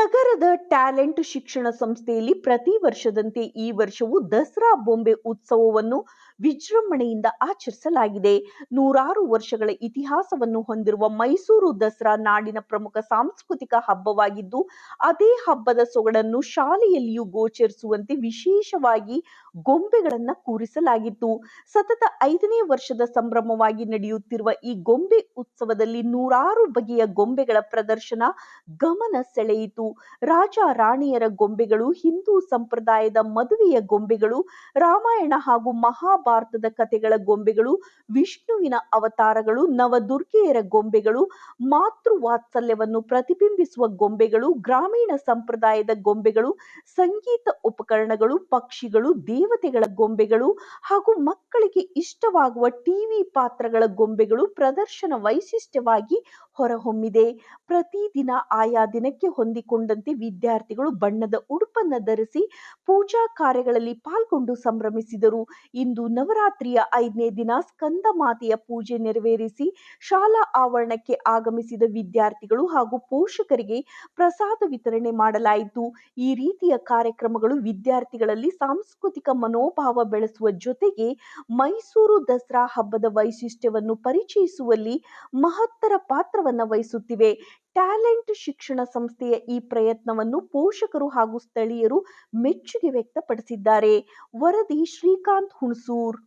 ನಗರದ ಟ್ಯಾಲೆಂಟ್ ಶಿಕ್ಷಣ ಸಂಸ್ಥೆಯಲ್ಲಿ ಪ್ರತಿ ವರ್ಷದಂತೆ ಈ ವರ್ಷವೂ ದಸರಾ ಬೊಂಬೆ ಉತ್ಸವವನ್ನು ವಿಜೃಂಭಣೆಯಿಂದ ಆಚರಿಸಲಾಗಿದೆ. ನೂರಾರು ವರ್ಷಗಳ ಇತಿಹಾಸವನ್ನು ಹೊಂದಿರುವ ಮೈಸೂರು ದಸರಾ ನಾಡಿನ ಪ್ರಮುಖ ಸಾಂಸ್ಕೃತಿಕ ಹಬ್ಬವಾಗಿದ್ದು, ಅದೇ ಹಬ್ಬದ ಸೊಗಡನ್ನು ಶಾಲೆಯಲ್ಲಿಯೂ ಗೋಚರಿಸುವಂತೆ ವಿಶೇಷವಾಗಿ ಗೊಂಬೆಗಳನ್ನು ಕೂರಿಸಲಾಗಿತ್ತು. ಸತತ ಐದನೇ ವರ್ಷದ ಸಂಭ್ರಮವಾಗಿ ನಡೆಯುತ್ತಿರುವ ಈ ಗೊಂಬೆ ಉತ್ಸವದಲ್ಲಿ ನೂರಾರು ಬಗೆಯ ಗೊಂಬೆಗಳ ಪ್ರದರ್ಶನ ಗಮನ ಸೆಳೆಯಿತು. ರಾಜ ರಾಣಿಯರ ಗೊಂಬೆಗಳು, ಹಿಂದೂ ಸಂಪ್ರದಾಯದ ಮದುವೆಯ ಗೊಂಬೆಗಳು, ರಾಮಾಯಣ ಹಾಗೂ ಮಹಾಭಾರತದ ಕಥೆಗಳ ಗೊಂಬೆಗಳು, ವಿಷ್ಣುವಿನ ಅವತಾರಗಳು, ನವದುರ್ಗೆಯರ ಗೊಂಬೆಗಳು ಮಾತೃ ವಾತ್ಸಲ್ಯವನ್ನು ಪ್ರತಿಬಿಂಬಿಸುವ ಗೊಂಬೆಗಳು, ಗ್ರಾಮೀಣ ಸಂಪ್ರದಾಯದ ಗೊಂಬೆಗಳು, ಸಂಗೀತ ಉಪಕರಣಗಳು, ಪಕ್ಷಿಗಳು, ದೇವತೆಗಳ ಗೊಂಬೆಗಳು ಹಾಗೂ ಮಕ್ಕಳಿಗೆ ಇಷ್ಟವಾಗುವ ಟಿವಿ ಪಾತ್ರಗಳ ಗೊಂಬೆಗಳು ಪ್ರದರ್ಶನ ವೈಶಿಷ್ಟ್ಯವಾಗಿ ಹೊರಹೊಮ್ಮಿದೆ. ಪ್ರತಿದಿನ ಆಯಾ ದಿನಕ್ಕೆ ಹೊಂದಿಕೊಂಡಂತೆ ವಿದ್ಯಾರ್ಥಿಗಳು ಬಣ್ಣದ ಉಡುಪನ್ನು ಧರಿಸಿ ಪೂಜಾ ಕಾರ್ಯಗಳಲ್ಲಿ ಪಾಲ್ಗೊಂಡು ಸಂಭ್ರಮಿಸಿದರು. ಇಂದು ನವರಾತ್ರಿಯ ಐದನೇ ದಿನ ಸ್ಕಂದ ಮಾತೆಯ ಪೂಜೆ ನೆರವೇರಿಸಿ ಶಾಲಾ ಆವರಣಕ್ಕೆ ಆಗಮಿಸಿದ ವಿದ್ಯಾರ್ಥಿಗಳು ಹಾಗೂ ಪೋಷಕರಿಗೆ ಪ್ರಸಾದ ವಿತರಣೆ ಮಾಡಲಾಯಿತು. ಈ ರೀತಿಯ ಕಾರ್ಯಕ್ರಮಗಳು ವಿದ್ಯಾರ್ಥಿಗಳಲ್ಲಿ ಸಾಂಸ್ಕೃತಿಕ ಮನೋಭಾವ ಬೆಳೆಸುವ ಜೊತೆಗೆ ಮೈಸೂರು ದಸರಾ ಹಬ್ಬದ ವೈಶಿಷ್ಟ್ಯವನ್ನು ಪರಿಚಯಿಸುವಲ್ಲಿ ಮಹತ್ತರ ಪಾತ್ರವನ್ನ ವಹಿಸುತ್ತಿವೆ. ಟ್ಯಾಲೆಂಟ್ ಶಿಕ್ಷಣ ಸಂಸ್ಥೆಯ ಈ ಪ್ರಯತ್ನವನ್ನು ಪೋಷಕರು ಹಾಗೂ ಸ್ಥಳೀಯರು ಮೆಚ್ಚುಗೆ ವ್ಯಕ್ತಪಡಿಸಿದ್ದಾರೆ. ವರದಿ ಶ್ರೀಕಾಂತ್ ಹುಣಸೂರ್.